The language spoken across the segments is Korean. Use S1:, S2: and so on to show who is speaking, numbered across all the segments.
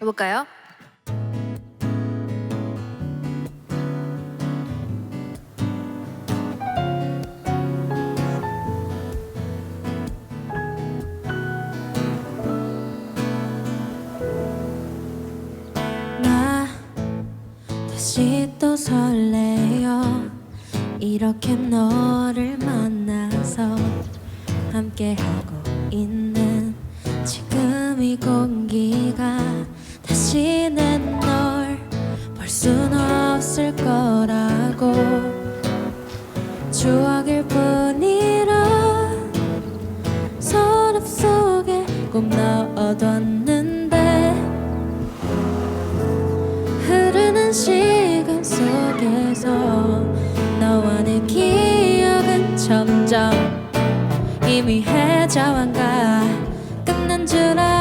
S1: 해볼까요?
S2: 또 설레요 이렇게 너를 만나서 함께하고 있는 지금 이 공기가 다시 내널볼 순 없을 거라고. 추억일 뿐이라 서랍 속에 꼭 넣어뒀는데 흐르는 시간 속에서 너와 내 기억은 점점 이미 해져와가. 끝난 줄 알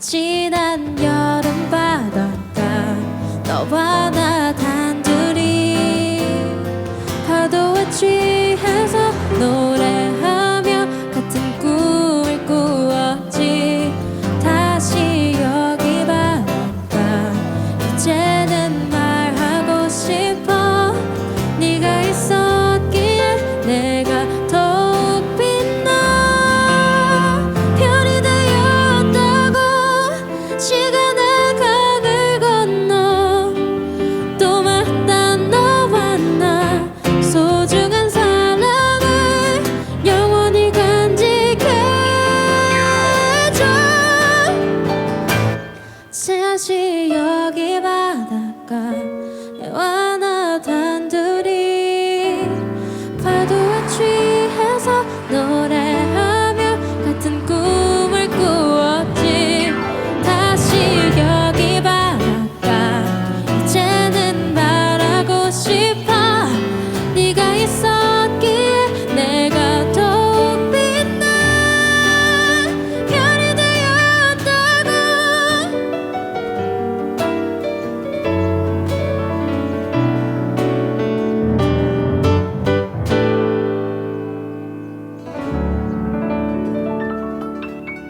S2: 지난 여름 바닷가 너와 나 단둘이 파도에 취해서 노래하며 같은 꿈을 꾸었지. 다시 여기 바닷가 이제는 없이 여기 바닷가에 와나 단둘이 파도에 취